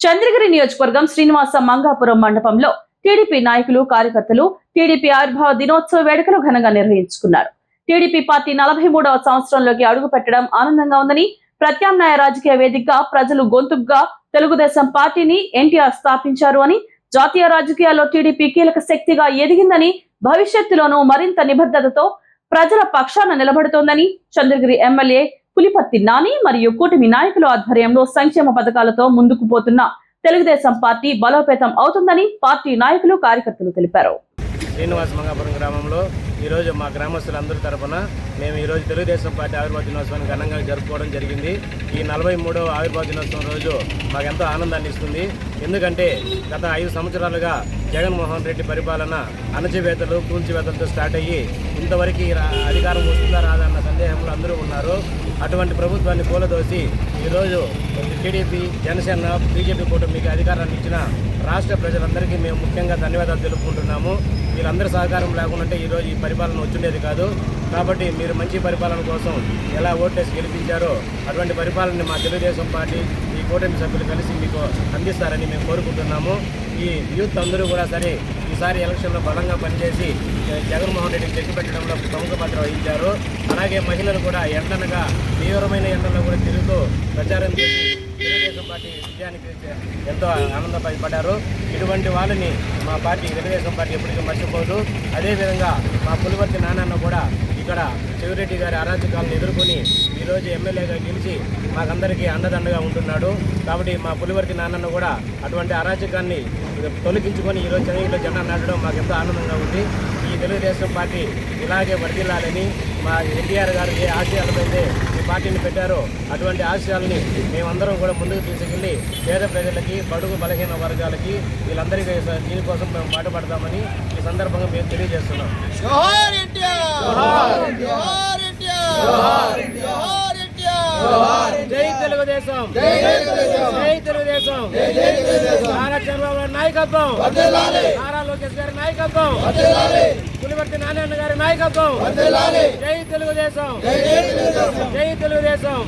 చంద్రగిరి నియోజకవర్గం శ్రీనివాస మంగాపురం మండపంలో టీడీపీ నాయకులు కార్యకర్తలు టీడీపీ ఆవిర్భావ దినోత్సవ వేడుకలు ఘనంగా నిర్వహించుకున్నారు. టీడీపీ పార్టీ నలభై మూడవ సంవత్సరంలోకి అడుగు పెట్టడం ఆనందంగా ఉందని ప్రత్యామ్నాయ రాజకీయ వేదికగా ప్రజలు గొంతుగా తెలుగుదేశం పార్టీని ఎన్టీఆర్ స్థాపించారు అని జాతీయ రాజకీయాల్లో టీడీపీ కీలక శక్తిగా ఎదిగిందని భవిష్యత్తులోనూ మరింత నిబద్ధతతో ప్రజల పక్షాన నిలబడుతోందని చంద్రగిరి ఎమ్మెల్యే పులిపత్తి నాని మరియు కూటమి నాయకుల ఆధ్వర్యంలో సంక్షేమ పథకాలతో ముందుకు పోతున్న తెలుగుదేశం పార్టీ బలోపేతం అవుతుందని పార్టీ నాయకులు కార్యకర్తలు తెలిపారు. శ్రీనివాస మంగాపురం గ్రామంలో ఈరోజు మా గ్రామస్తులందరి తరఫున మేము ఈరోజు తెలుగుదేశం పార్టీ ఆవిర్భావ దినోత్సవాన్ని ఘనంగా జరుపుకోవడం జరిగింది. ఈ నలభై మూడవ ఆవిర్భావ దినోత్సవం రోజు మాకెంతో ఆనందాన్ని ఇస్తుంది. ఎందుకంటే గత ఐదు సంవత్సరాలుగా జగన్మోహన్ రెడ్డి పరిపాలన అణచివేతలు కూల్చివేతలతో స్టార్ట్ అయ్యి ఇంతవరకు రా- అధికారం వస్తుందా రాదా అన్న సందేహంలో అందరూ ఉన్నారు. అటువంటి ప్రభుత్వాన్ని కూలదోసి ఈరోజు టీడీపీ జనసేన బీజేపీ కూటమికి అధికారాన్ని ఇచ్చిన రాష్ట్ర ప్రజలందరికీ మేము ముఖ్యంగా ధన్యవాదాలు తెలుపుకుంటున్నాము. వీళ్ళందరి సహకారం లేకుండా ఈరోజు ఈ పరిపాలన వచ్చుండేది కాదు. కాబట్టి మీరు మంచి పరిపాలన కోసం ఎలా ఓటేసి గెలిపించారో అటువంటి పరిపాలనని మా తెలుగుదేశం పార్టీ ఈ కూటమి సభ్యులు కలిసి మీకు అందిస్తారని మేము కోరుకుంటున్నాము. ఈ యూత్ అందరూ కూడా సరే ఈసారి ఎలక్షన్లో బలంగా పనిచేసి జగన్మోహన్ రెడ్డిని చెట్టు పెట్టడంలో ప్రముఖ పాత్ర వహించారు. అలాగే మహిళలు కూడా ఎండనగా తీవ్రమైన ఎండల్లో కూడా తిరుగుతూ ప్రచారం చేసి పార్టీ విజయానికి ఎంతో ఆనందపడ్డారు ఇటువంటి వాళ్ళని మా పార్టీ తెలుగుదేశం పార్టీ ఎప్పటికీ మర్చిపోదు. అదేవిధంగా మా పులివర్తి నాన్నన్న కూడా ఇక్కడ చెవిరెడ్డి గారి అరాచకాలను ఎదుర్కొని ఈరోజు ఎమ్మెల్యేగా గెలిచి మాకందరికీ అండదండగా ఉంటున్నాడు. కాబట్టి మా పులివర్తి నాన్నన్న కూడా అటువంటి అరాచకాన్ని తొలగించుకొని ఈరోజు చెన్నైలో జెండా నాటడం మాకు ఎంతో ఆనందంగా ఉంది. తెలుగుదేశం పార్టీ ఇలాగే వర్ధిల్లాలని మా ఎన్టీఆర్ గారు ఏ ఆశయాలపైతే ఈ పార్టీని పెట్టారో అటువంటి ఆశయాల్ని మేమందరం కూడా ముందుకు తీసుకెళ్ళి పేద ప్రజలకి బడుగు బలహీన వర్గాలకి వీళ్ళందరికీ దీనికోసం మేము పాటుపడతామని ఈ సందర్భంగా మేము తెలియజేస్తున్నాం. జై తెలుగుదేశం! జై తెలుగుదేశం! నారా చంద్రబాబు నాయకత్వం! లోకేష్ గారి నాయకత్వం. పులివర్తి నారాయణ గారి నాయకత్వం. జై తెలుగుదేశం. జై తెలుగుదేశం.